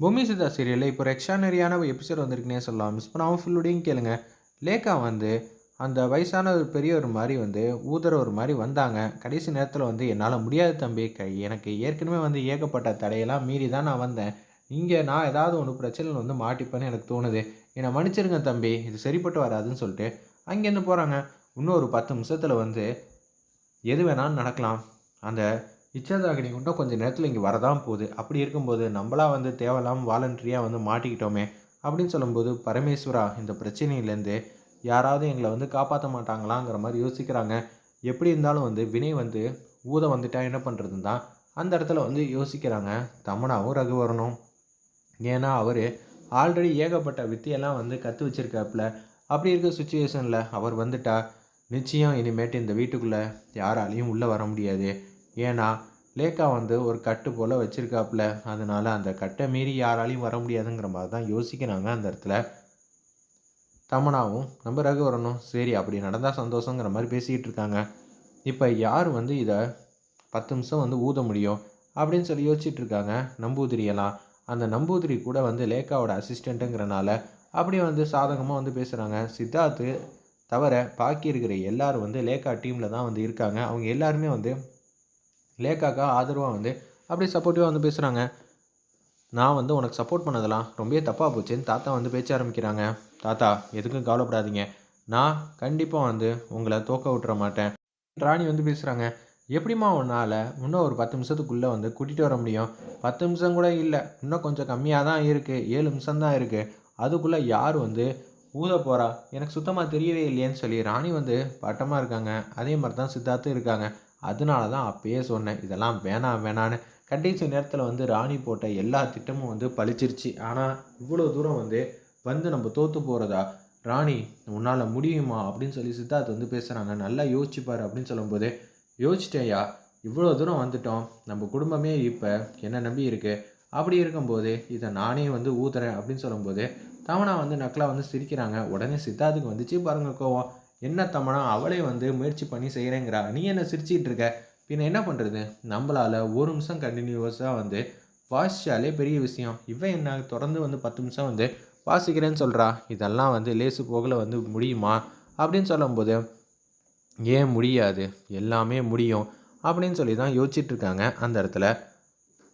பூமி சிதா சீரியலில் இப்போ எக்ஸ்ட்ரானரியான எபிசோட் வந்திருக்குனே சொல்லலாம். மிஸ் பண்ணாமல் ஃபுல்லுடையும் கேளுங்க. லேக்கா வந்து அந்த வயசான ஒரு பெரியவர் மாதிரி வந்து ஊதுற ஒரு மாதிரி வந்தாங்க. கடைசி நேரத்தில் வந்து என்னால் முடியாது தம்பி. க எனக்கு ஏற்கனவே வந்து ஏகப்பட்ட தடையெல்லாம் மீறி தான் நான் வந்தேன். இங்கே நான் ஏதாவது ஒன்று பிரச்சனையில் வந்து மாட்டிப்பேன்னு எனக்கு தோணுது. என்னை மன்னிச்சிருங்க தம்பி. இது சரிப்பட்டு வராதுன்னு சொல்லிட்டு அங்கேருந்து போகிறாங்க இன்னும் ஒரு பத்து நிமிஷத்தில் வந்து எது வேணாலும் நடக்கலாம். அந்த இச்சாதாகினி இன்னும் கொஞ்சம் நேரத்தில் இங்கே வரதான் போகுது. அப்படி இருக்கும்போது நம்மளா வந்து தேவலாம் வாலண்டரியாக வந்து மாட்டிக்கிட்டோமே அப்படின்னு சொல்லும்போது பரமேஸ்வரா இந்த பிரச்சனையிலேருந்து யாராவது எங்களை வந்து காப்பாற்ற மாட்டாங்களாங்கிற மாதிரி யோசிக்கிறாங்க. எப்படி இருந்தாலும் வந்து வினய் வந்து ஊத வந்துட்டா என்ன பண்ணுறதுன்னு தான் அந்த இடத்துல வந்து யோசிக்கிறாங்க. தமனாவும் ரகுவரனும். ஏன்னா அவர் ஆல்ரெடி ஏகப்பட்ட வித்தியெல்லாம் வந்து கற்று வச்சிருக்காப்புல. அப்படி இருக்க சுச்சுவேஷனில் அவர் வந்துட்டா நிச்சயம் இனிமேட்டு இந்த வீட்டுக்குள்ளே யாராலையும் உள்ளே வர முடியாது. ஏன்னா லேக்கா வந்து ஒரு கட்டு போல் வச்சுருக்காப்புல. அதனால் அந்த கட்டை மீறி யாராலையும் வர முடியாதுங்கிற மாதிரி தான் யோசிக்கிறாங்க அந்த இடத்துல. தமனாவும் நம்ம ரகுவரனும் சரி அப்படி நடந்தால் சந்தோஷங்கிற மாதிரி பேசிக்கிட்டு இருக்காங்க. இப்போ யார் வந்து இதை பத்து நிமிஷம் வந்து ஊத முடியும்? அப்படின்னு சொல்லி யோசிச்சுட்டு இருக்காங்க நம்பூதிரியெல்லாம் அந்த நம்பூதிரி கூட வந்து லேக்காவோட அசிஸ்டண்ட்டுங்கிறனால அப்படியே வந்து சாதகமாக வந்து பேசுகிறாங்க சித்தார்த்து தவிர பாக்கி இருக்கிற எல்லாரும் வந்து லேக்கா டீமில் தான் வந்து இருக்காங்க. அவங்க எல்லாருமே வந்து லேக்காக்கா ஆதரவாக வந்து அப்படியே சப்போர்ட்டிவாக வந்து பேசுகிறாங்க நான் வந்து உனக்கு சப்போர்ட் பண்ணதெல்லாம் ரொம்பவே தப்பாக போச்சுன்னு தாத்தா வந்து பேச்ச ஆரம்பிக்கிறாங்க. தாத்தா எதுக்கும் கவலைப்படாதீங்க. நான் கண்டிப்பாக வந்து உங்களை தோக்க விட்டுற மாட்டேன். ராணி வந்து பேசுகிறாங்க எப்படிம்மா உன்னால் இன்னும் ஒரு பத்து நிமிஷத்துக்குள்ளே வந்து கூட்டிகிட்டு வர முடியும்? பத்து நிமிஷம் கூட இல்லை. இன்னும் கொஞ்சம் கம்மியாக தான் இருக்குது ஏழு நிமிஷம் தான் இருக்குது அதுக்குள்ளே யார் வந்து ஊத போகிறா எனக்கு சுத்தமாக தெரியவே இல்லையேன்னு சொல்லி ராணி வந்து பட்டமாக இருக்காங்க. அதே மாதிரி தான் சித்தார்த்தும் இருக்காங்க. அதனால தான் அப்பயே சொன்னேன் இதெல்லாம் வேணாம் வேணான்னு கடைசி நேரத்தில் வந்து ராணி போட்ட எல்லா திட்டமும் வந்து பழிச்சிருச்சு. ஆனால் இவ்வளோ தூரம் வந்து வந்து நம்ம தோற்று போகிறதா ராணி உன்னால் முடியுமா? அப்படின்னு சொல்லி சித்தார்த் வந்து பேசுகிறாங்க நல்லா யோசிச்சுப்பார் அப்படின்னு சொல்லும்போது யோசிச்சிட்டேயா இவ்வளோ தூரம் வந்துட்டோம். நம்ம குடும்பமே இப்போ என்ன நம்பி இருக்குது அப்படி இருக்கும்போது இதை நானே வந்து ஊத்துறேன் அப்படின்னு சொல்லும்போது தவணா வந்து நக்கலாக வந்து சிரிக்கிறாங்க. உடனே சித்தார்த்துக்கு வந்துச்சு பாருங்க கோவம். என்ன தமனா அவளே வந்து முயற்சி பண்ணி செய்கிறேங்கிறா நீ என்ன சிரிச்சிட்டு இருக்க? பின்ன என்ன பண்ணுறது நம்மளால் ஒரு நிமிஷம் கண்டினியூஸாக வந்து வாசிச்சாலே பெரிய விஷயம். இவன் என்ன தொடர்ந்து வந்து பத்து நிமிஷம் வந்து வாசிக்கிறேன்னு சொல்கிறா இதெல்லாம் வந்து லேசு போகல வந்து முடியுமா? அப்படின்னு சொல்லும்போது ஏன் முடியாது? எல்லாமே முடியும். அப்படின்னு சொல்லி தான் யோசிச்சிட்ருக்காங்க அந்த இடத்துல.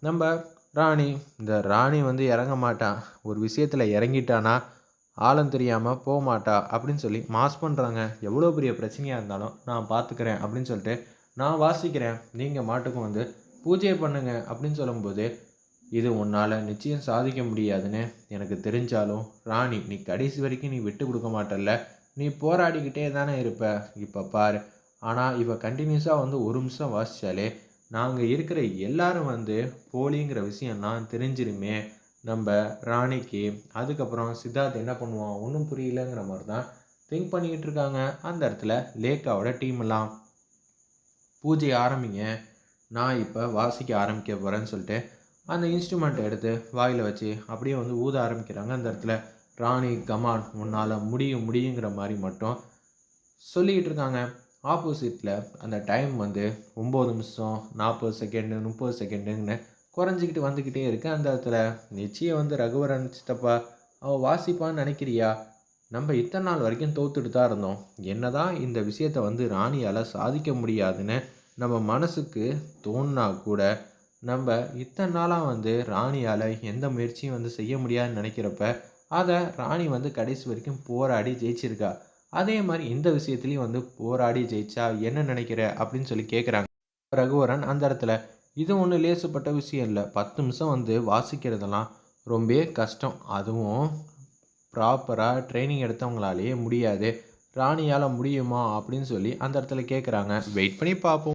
நம்ம ராணி இந்த ராணி வந்து இறங்க மாட்டான் ஒரு விஷயத்தில் இறங்கிட்டானா ஆழம் தெரியாமல் போக மாட்டா அப்படின்னு சொல்லி மாஸ் பண்ணுறாங்க எவ்வளோ பெரிய பிரச்சனையாக இருந்தாலும் நான் பார்த்துக்கிறேன் அப்படின்னு சொல்லிட்டு நான் வாசிக்கிறேன். நீங்கள் மாட்டுக்கும் வந்து பூஜை பண்ணுங்க அப்படின்னு சொல்லும்போது இது உன்னால் நிச்சயம் சாதிக்க முடியாதுன்னு எனக்கு தெரிஞ்சாலும் ராணி நீ கடைசி வரைக்கும் நீ விட்டு கொடுக்க மாட்டல்ல. நீ போராடிக்கிட்டே தானே இருப்ப. இப்போ பாரு. ஆனால் இவ கண்டினியூஸாக வந்து ஒரு நிமிஷம் வாசித்தாலே நாங்கள் இருக்கிற எல்லாரும் வந்து போலிங்கிற விஷயம்லாம் தெரிஞ்சிருமே. நம்ம ராணிக்கு அதுக்கப்புறம் சித்தார்த் என்ன பண்ணுவான்? ஒன்றும் புரியலங்கிற மாதிரி தான் திங்க் பண்ணிக்கிட்டு இருக்காங்க. அந்த இடத்துல லேக்காவோட டீம் எல்லாம். பூஜை ஆரம்பிங்க. நான் இப்போ வாசிக்க ஆரம்பிக்க போகிறேன்னு சொல்லிட்டு அந்த இன்ஸ்ட்ருமெண்ட்டை எடுத்து வாயில் வச்சு அப்படியே வந்து ஊத ஆரம்பிக்கிறாங்க. அந்த இடத்துல ராணி கமான் உன்னால் முடியும் முடியுங்கிற மாதிரி மட்டும் சொல்லிக்கிட்டு இருக்காங்க. ஆப்போசிட்டில் அந்த டைம் வந்து ஒம்பது நிமிஷம் நாற்பது செகண்டு முப்பது செகண்டுன்னு குறைஞ்சிக்கிட்டு வந்துக்கிட்டே இருக்கு. அந்த இடத்துல நிச்சயம் வந்து ரகுவரன் சித்தப்பா அவள் வாசிப்பான்னு நினைக்கிறியா? நம்ம இத்தனை நாள் வரைக்கும் தோத்துட்டு தான் இருந்தோம். என்னதான் இந்த விஷயத்தை வந்து ராணியால் சாதிக்க முடியாதுன்னு நம்ம மனசுக்கு தோணுனா கூட நம்ம இத்தனை நாளாக வந்து ராணியால் எந்த முயற்சியும் வந்து செய்ய முடியாதுன்னு நினைக்கிறப்ப அதை ராணி வந்து கடைசி வரைக்கும் போராடி ஜெயிச்சிருக்கா? அதே மாதிரி இந்த விஷயத்துலையும் வந்து போராடி ஜெயிச்சா என்ன நினைக்கிற? அப்படின்னு சொல்லி கேட்குறாங்க ரகுவரன் அந்த இடத்துல இது ஒன்றும் லேசுப்பட்ட விஷயம் இல்லை. பத்து நிமிஷம் வந்து வாசிக்கிறதெல்லாம் ரொம்ப கஷ்டம். அதுவும் ப்ராப்பராக ட்ரைனிங் எடுத்தவங்களாலேயே முடியாது. ராணியால் முடியுமா அப்படின்னு சொல்லி அந்த இடத்துல கேட்குறாங்க வெயிட் பண்ணி பார்ப்போம்